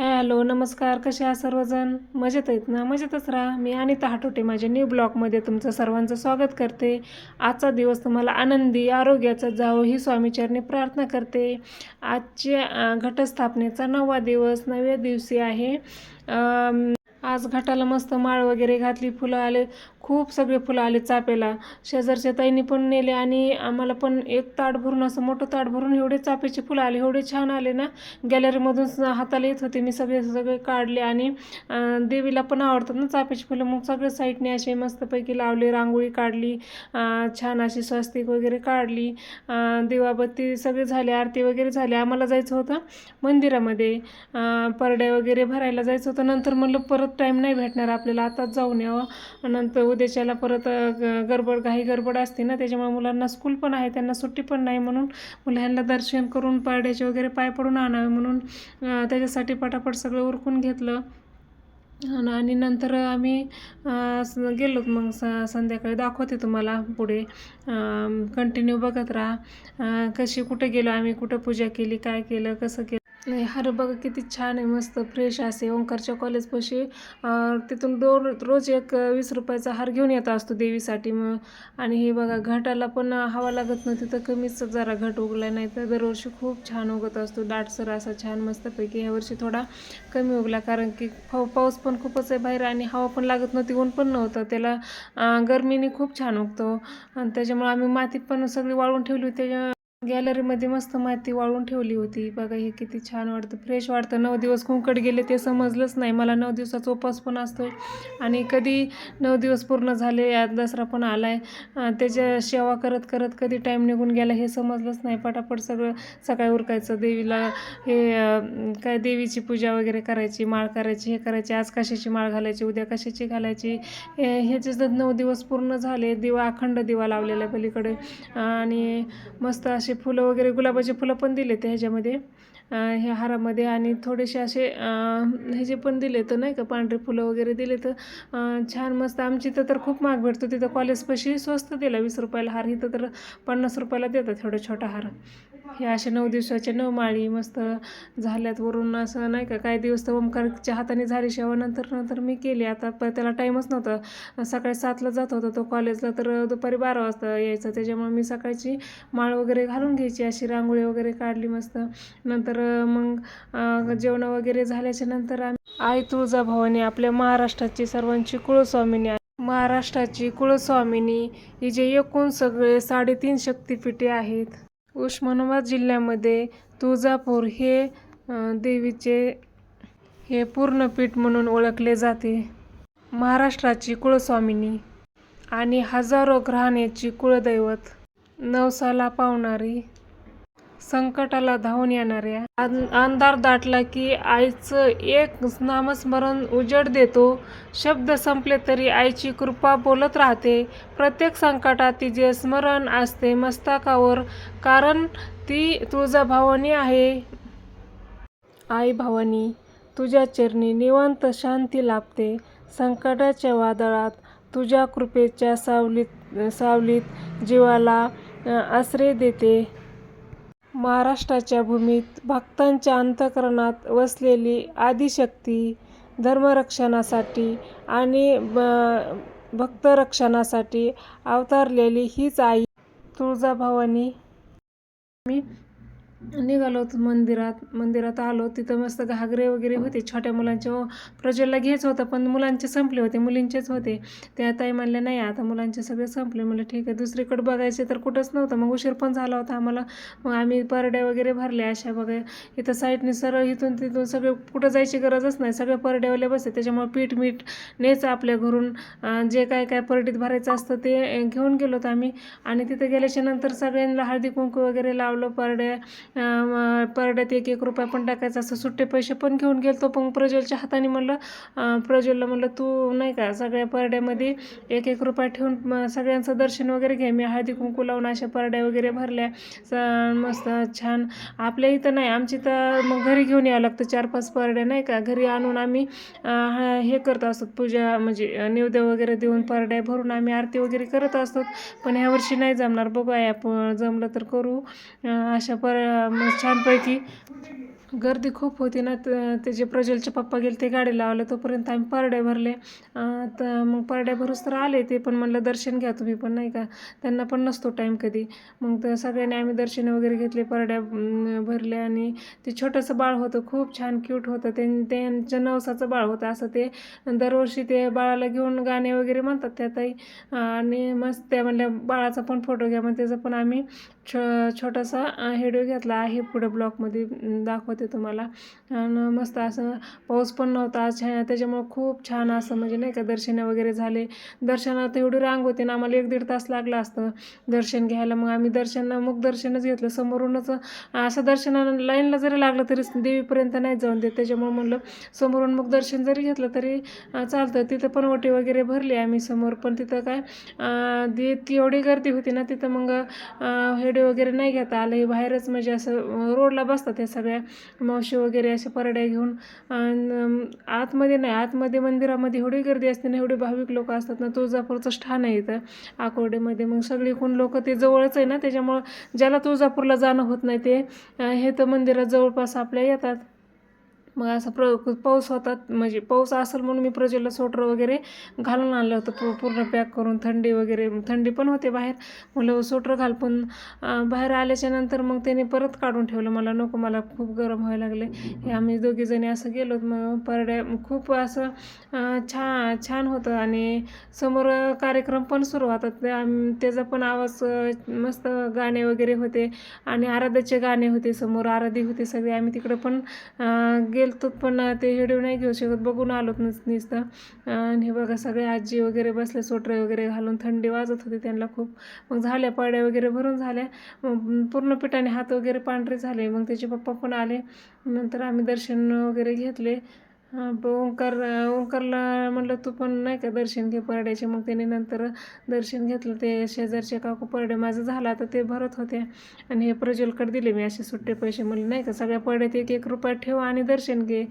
Hello नमस्कार. कसे आहात सर्वजण? मजेत आहेत ना? मजेतच राहा. मी अनिता हाटोटे. माझ्या न्यू ब्लॉगमध्ये तुमचं सर्वांचं स्वागत करते. आजचा दिवस तुम्हाला आनंदी आरोग्याचा जावो ही स्वामीचरणी प्रार्थना करते. आजच्या घटस्थापनेचा नववा दिवस नवव्या दिवशी आहे. आज घटाला मस्त माळ वगैरे घातली फुलं आले. खूप सगळे फुलं आले चापेला. शेजारच्या ताईंनी पण नेले आणि आम्हाला पण एक ताट भरून असं मोठं ताट भरून एवढे चापेचे फुलं आले एवढे छान आले ना. गॅलरीमधून हाताला येत होते मी सगळे सगळे काढले आणि देवीला पण आवडतात ना चापेची फुलं. मग सगळे साईडने असे मस्तपैकी लावले रांगोळी काढली छान अशी स्वस्तिक वगैरे काढली देवाबत्ती दिवाबत्ती सगळे झाले आरती वगैरे झाली. आम्हाला जायचं होतं मंदिरामध्ये. परड्या वगैरे भरायला जायचं होतं. नंतर म्हणलं परत टाईम नाही भेटणार आपल्याला आताच जाऊन यावं. नंतर उद्याच्याला परत ग- गडबड घाई गडबड असते ना त्याच्यामुळे मुलांना स्कूल पण आहे त्यांना सुट्टी पण नाही म्हणून मुलांना दर्शन करून पाड्याचे वगैरे पाय पडून आणावे म्हणून त्याच्यासाठी पटापट सगळं उरकून घेतलं. आणि नंतर आम्ही गेलो मग स संध्याकाळी दाखवते तुम्हाला पुढे. कंटिन्यू बघत राहा. कशी कुठे गेलो आम्ही कुठं पूजा केली काय केलं कसं केलं. नाही हार बघा किती छान आहे मस्त फ्रेश असे. ओंकारच्या कॉलेजपाशी तिथून दो रोज एक वीस रुपयाचा हार घेऊन येत असतो देवीसाठी मग. आणि हे बघा घाटाला पण हवा लागत नव्हती तर कमीच जरा घट उगला नाही तर दरवर्षी खूप छान उगत असतो. दाटसर असा छान मस्तपैकी ह्या वर्षी थोडा कमी उगला कारण की पाऊस पण खूपच आहे बाहेर आणि हवा पण लागत नव्हती ऊन पण नव्हतं. त्याला गरमीने खूप छान उगतो. आणि त्याच्यामुळे आम्ही माती पण सगळी वाळून ठेवली होती गॅलरीमध्ये मस्त माती वाळून ठेवली होती. बघा हे किती छान वाटतं. फ्रेश वाटतं. नऊ दिवस कुंकट गेले ते समजलंच नाही. मला नऊ दिवसाचा उपवास पण असतो आणि कधी नऊ दिवस पूर्ण झाले यात दसरा पण आला आहे त्याच्या सेवा करत करत कधी टाईम निघून गेला हे समजलंच नाही. पटापट सगळं सकाळी उरकायचं. देवीला हे काय देवीची पूजा वगैरे करायची माळ करायची हे करायची. आज कशाची माळ घालायची उद्या कशाची घालायची? ह्याचे जर नऊ दिवस पूर्ण झाले दिवा अखंड दिवा लावलेला पलीकडे. आणि मस्त असे फुलं वगैरे गुलाबाचे फुलं पण दिले ते ह्याच्यामध्ये. ह्या हारामध्ये आणि थोडेसे असे ह्याचे पण दिले तर नाही का पांढरे फुलं वगैरे दिले तर छान मस्त. आमची इथं तर खूप महाग भेटतो. तिथं कॉलेजपाशी स्वस्त दिला वीस रुपयाला हार. इथं तर पन्नास रुपयाला देतात एवढा छोटा हार. हे असे नऊ दिवसाचे नऊ माळी मस्त झाल्यात वरून असं नाही का काही दिवस तर ओमकारच्या हाताने झाली शेवा नंतर नंतर मी केली. आता प त्याला टाईमच नव्हता. सकाळी सातला जात होता तो कॉलेजला तर दुपारी बारा वाजता यायचं. त्याच्यामुळे मी सकाळची माळ वगैरे घालून घ्यायची अशी रांगोळी वगैरे काढली मस्त. नंतर मग जेवण वगैरे झाल्याच्यानंतर आम्ही आई तुळजाभवानी आपल्या महाराष्ट्राची सर्वांची कुळस्वामिनी आहे. महाराष्ट्राची कुळस्वामिनी ही जे एकूण सगळे साडेतीन शक्तिपीठे आहेत. उस्मानाबाद जिल्ह्यामध्ये तुळजापूर हे देवीचे हे पूर्णपीठ म्हणून ओळखले जाते. महाराष्ट्राची कुळस्वामिनी आणि हजारो ग्रहाण्याची कुळदैवत. नवसाला पावणारी संकटाला धावून येणाऱ्या अंधार दाटला की आईचं एक नामस्मरण उजड देतो. शब्द संपले तरी आईची कृपा बोलत राहते. प्रत्येक संकटात तिचे स्मरण असते मस्तकावर कारण ती तुझा भावानी आहे. आई भावानी तुझ्या चरणी निवांत शांती लाभते. संकटाच्या वादळात तुझ्या कृपेच्या सावलीत सावलीत जीवाला आश्रय देते. महाराष्ट्राच्या भूमीत भक्तांच्या अंतकरणात वसलेली आदिशक्ती धर्मरक्षणासाठी आणि ब- भक्तरक्षणासाठी अवतारलेली हीच आई तुळजाभवानी. मी निघालो होतो मंदिरात. मंदिरात आलो तिथं मस्त घागरे वगैरे होते छोट्या मुलांचे प्रजेला प्रज्वलला घ्यायचं होतं पण मुलांचे संपले होते मुलींचेच होते. त्या ताई म्हणल्या नाही आता मुलांचे सगळे संपले. म्हणलं ठीक आहे दुसरीकडे बघायचे तर कुठंच नव्हतं. मग उशीर पण झाला होता आम्हाला. मग आम्ही परड्या वगैरे भरल्या अशा बघा. इथं साईडने सरळ इथून तिथून सगळे कुठं जायची गरजच नाही. सगळे परड्यावले बसते त्याच्यामुळे पीठ मीठ न्यायचं आपल्या घरून. जे काय काय परडीत भरायचं असतं ते घेऊन गेलो होतो आम्ही. आणि तिथं गेल्याच्यानंतर सगळ्यांना हळदी कुंकू वगैरे लावलं परड्या. परड्यात एक एक रुपया पण टाकायचा असं सुट्टे पैसे पण घेऊन गेलो पण प्रज्वलच्या हाताने म्हणलं प्रज्वलला म्हणलं तू नाही का सगळ्या परड्यामध्ये एक एक रुपया ठेवून सगळ्यांचं दर्शन वगैरे घे. मी हळदी कुंकू लावून अशा परड्या वगैरे भरल्या. स- मस्त छान. आपल्या इथं नाही आमची तर मग घरी घेऊन यावं लागतं. चार पाच परड्या नाही का? घरी आणून आम्ही हे करत असतो. पूजा म्हणजे अं, नैवेद्य वगैरे देऊन परड्या भरून आम्ही आरती वगैरे करत असतो. पण ह्यावर्षी नाही जमणार. बघूया आपण जमलं तर करू. अशा पर म्हणजे छानपैकी गर्दी खूप होती ना ते त्याचे प्रज्वलचे पप्पा गेले ते गाडी लावलं. तोपर्यंत आम्ही परडे भरले. तर मग परडे भरूस तर आले ते पण म्हणलं दर्शन घ्या तुम्ही पण नाही का? त्यांना पण नसतो टाईम कधी. मग तर सगळ्यांनी आम्ही दर्शन वगैरे घेतले परड्या भरले आणि ते छोटंसं बाळ होतं खूप छान क्यूट होतं. त्यां त्यांचं नवसाचं बाळ होतं असं ते. दरवर्षी ते बाळाला घेऊन गाणे वगैरे म्हणतात त्या ताई. आणि मस्त त्या म्हणल्या बाळाचा पण फोटो घ्या. मग त्याचा पण आम्ही छ छोटासा व्हिडिओ घेतला. आहे पुढे ब्लॉगमध्ये दाखवते. होते तुम्हाला. आणि मस्त असं पाऊस पण नव्हता छान त्याच्यामुळं खूप छान असं म्हणजे नाही का दर्शनं वगैरे झाले. दर्शनात एवढी रांग होती ना आम्हाला एक दीड तास लागला असतं दर्शन घ्यायला. मग आम्ही दर्शन मग दर्शनच घेतलं. समोरूनच असं दर्शनाला लाईनला जरी लागलं तरी देवीपर्यंत नाही जाऊन देत. त्याच्यामुळे म्हणलं समोरून मग दर्शन जरी घेतलं तरी चालतं. तिथं पण ओटी वगैरे भरली आम्ही समोर. पण तिथं काय अं, ती एवढी गर्दी होती ना तिथं मग हेडे वगैरे नाही घेता आलं. हे बाहेरच म्हणजे असं रोडला बसतात हे सगळ्या. मावशी वगैरे अशा परड्या घेऊन आतमध्ये नाही आतमध्ये मंदिरामध्ये एवढी गर्दी असते ना एवढे भाविक लोक असतात ना तुळजापूरचं स्थान आहे इथं आकोर्डेमध्ये. मग सगळीकडून लोक ते जवळच आहे ना त्याच्यामुळं ज्याला तुळजापूरला जाणं होत नाही ते हे तर मंदिरात जवळपास आपल्या येतात. मग असं प्र पाऊस होता म्हणजे पाऊस असेल म्हणून मी प्रजेला स्वेटर वगैरे घालून आणलं होतं. पू पूर्ण पॅक करून थंडी वगैरे थंडी पण होते बाहेर. मुलं स्वेटर घाल पण बाहेर आल्याच्यानंतर मग त्याने परत काढून ठेवलं. मला नको मला खूप गरम व्हायला लागले. हे आम्ही दोघीजणी असं गेलो मग परड्या खूप असं छा छान छान होतं. आणि समोर कार्यक्रम पण सुरू होतात त्याचा पण आवाज मस्त गाणे वगैरे होते. आणि आराध्याचे गाणे होते समोर. आराधी होते सगळे. आम्ही तिकडं पण गे गेलतो पण ते व्हिडिओ नाही घेऊ शकत. बघून आलोत नुसतं. आणि हे बघा सगळे आजी वगैरे बसले सोटरे वगैरे घालून थंडी वाजत होती त्यांना खूप. मग झाल्या पाड्या वगैरे भरून झाल्या. मग पूर्ण पिठाने हात वगैरे पांढरे झाले. मग त्याचे पप्पा पण आले. नंतर आम्ही दर्शन वगैरे घेतले. हां ब- ओंकार ओंकारला म्हणलं तू पण नाही का दर्शन घे परड्याचे? मग त्याने नंतर दर्शन घेतलं. ते शेजारचे काकू परडे माझं झाला तर ते भरत होते. आणि हे प्रज्वलकडे दिले मी असे सुट्टे पैसे. म्हणले नाही का सगळ्या परड्यात एक एक रुपया ठेवा आणि दर्शन घे.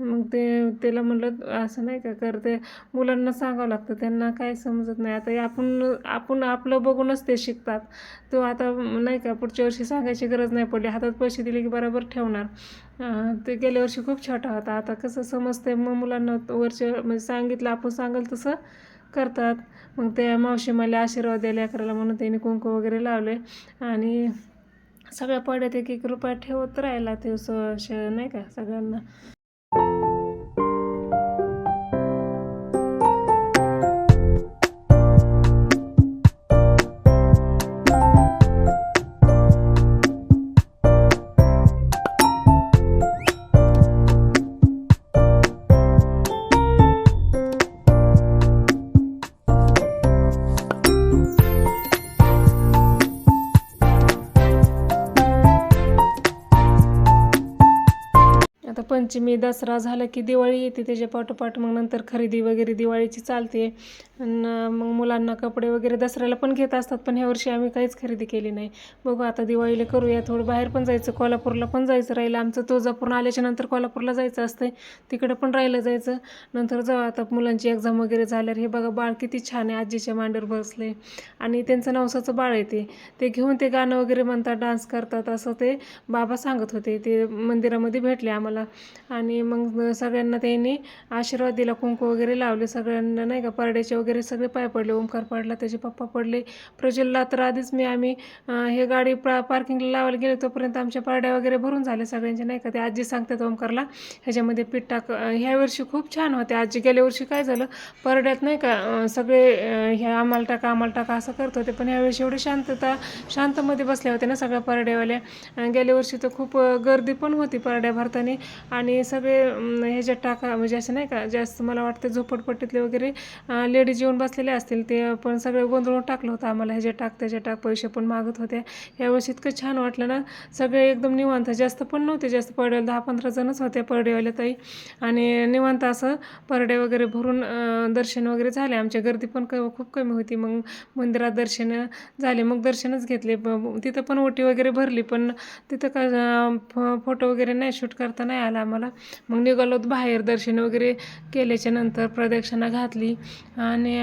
मग ते त्याला म्हणलं असं नाही का करते मुलांना सांगावं लागतं. त्यांना काय समजत नाही. आता आपण आपण आपलं बघूनच ते शिकतात. तो आता नाही का पुढच्या वर्षी सांगायची गरज नाही पडली. हातात पैसे दिले की बरोबर ठेवणार. ते गेल्या वर्षी खूप छोटा होता. आता कसं समजते मग मुलांना वरच्या म्हणजे सांगितलं आपण सांगाल तसं करतात. मग त्या मावशी मला आशीर्वाद द्यायला करायला म्हणून त्यांनी कुंकू वगैरे लावले. आणि सगळ्या पाड्यात एक एक रुपया ठेवत राहिला ते स- नाही का सगळ्यांना. आता दसरा झाला की दिवाळी येते त्याच्या पाठोपाठ मग नंतर खरेदी वगैरे दिवाळीची चालते. आणि मग मुलांना कपडे वगैरे दसऱ्याला पण घेत असतात पण ह्या वर्षी आम्ही काहीच खरेदी केली नाही. बघू आता दिवाळीला करूया थोडं बाहेर पण जायचं कोल्हापूरला पण जायचं राहिलं. आमचं तुळजापूर आल्याच्यानंतर कोल्हापूरला जायचं असतं तिकडं पण राहिलं जायचं. नंतर जाऊ आता मुलांची एक्झाम वगैरे झाल्यावर हे बघा बाळ किती छान आहे आजीच्या मांडीवर बसले आणि त्यांचं नवसाचं बाळ येते ते घेऊन ते गाणं वगैरे म्हणतात डान्स करतात असं ते बाबा सांगत होते ते मंदिरामध्ये भेटले आम्हाला. आणि मग सगळ्यांना त्यांनी आशीर्वाद दिला कुंकू वगैरे लावले सगळ्यांना नाही का? परड्याचे वगैरे सगळे पाय पडले ओंकार पडला त्याचे पप्पा पडले. प्रज्वलला तर आधीच मी आम्ही हे गाडी पा पार्किंगला लावायला गेले तोपर्यंत आमच्या परड्या वगैरे भरून झाल्या सगळ्यांच्या नाही का? ते आजी सांगतात ओंकारला ह्याच्यामध्ये पीठ टाक. ह्या वर्षी खूप छान होते. आजी गेल्या वर्षी काय झालं परड्यात नाही का सगळे ह्या आम्हाला टाका आम्हाला टाका असं करत होते. पण ह्यावेळेस एवढी शांतता शांतमध्ये बसल्या होत्या ना सगळ्या परड्यावाल्या. गेल्या वर्षी तर खूप गर्दी पण होती परड्या भरताना. आणि हे सगळे ह्याच्यात टाका म्हणजे असं नाही का जास्त मला वाटतं झोपडपट्टीतले वगैरे लेडीज येऊन बसलेले असतील ते पण सगळे गोंधळून टाकलं होतं आम्हाला ह्याच्या टाक त्याच्यात टाक पैसे पण मागत होते. यावेळेस इतकं छान वाटलं ना सगळे एकदम निवांत जास्त पण नव्हते जास्त परडेवाले दहा पंधरा जणच होते परडेवाले ताई. आणि निवांत असं परडे वगैरे भरून दर्शन वगैरे झाले. आमच्या गर्दी पण क खूप कमी होती. मग मंदिरात दर्शन झाले. मग दर्शनच घेतले. ब- तिथं पण ओटी वगैरे भरली पण तिथं का फ- फोटो वगैरे नाही शूट करता नाही आला आम्हाला. मग निघालो बाहेर दर्शन वगैरे केल्याच्यानंतर प्रदक्षिणा घातली. आणि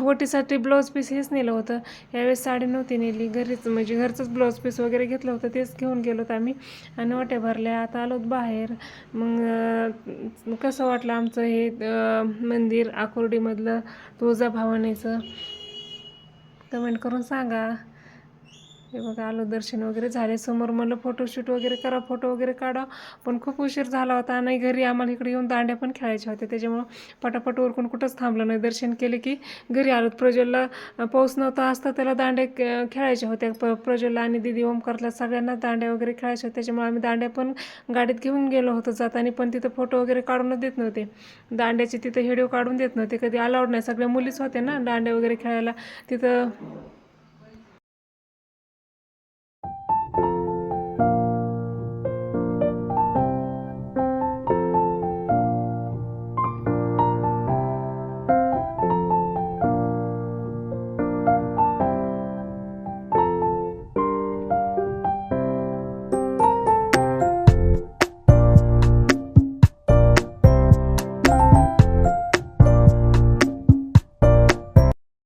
वटीसाठी ब्लाऊज पीस हेच नेलं होतं. यावेळेस साडी नव्हती नेली. घरीच म्हणजे घरचंच ब्लाऊज पीस वगैरे घेतलं होतं. तेच घेऊन गेलो होतो आम्ही. आणि ओट्या भरल्या. आता आलोत बाहेर. मग कसं वाटलं आमचं हे मंदिर आकुर्डीमधलं तुळजाभवानीचं? कमेंट करून सांगा. हे बघा आलो दर्शन वगैरे झाले. समोर म्हणलं फोटोशूट वगैरे करा फोटो वगैरे काढा. पण खूप उशीर झाला होता. आणि घरी आम्हाला इकडे येऊन दांड्या पण खेळायच्या होत्या. त्याच्यामुळं पटापट ओरकून कुठंच थांबलं नाही. दर्शन केले की घरी आलो. प्रज्वलला पाऊस नव्हता असता त्याला दांड्या खेळायच्या होत्या. प प्रज्वलला आणि दिदी ओमकारला सगळ्यांना दांड्या वगैरे खेळायच्या होत्या. त्याच्यामुळे आम्ही दांड्या पण गाडीत घेऊन गेलो होतो जाताना. पण तिथं फोटो वगैरे काढूनच देत नव्हते. दांड्याचे तिथं व्हिडिओ काढून देत नव्हते. कधी अलाउड नाही. सगळ्या मुलीच होत्या ना दांड्या वगैरे खेळायला. तिथं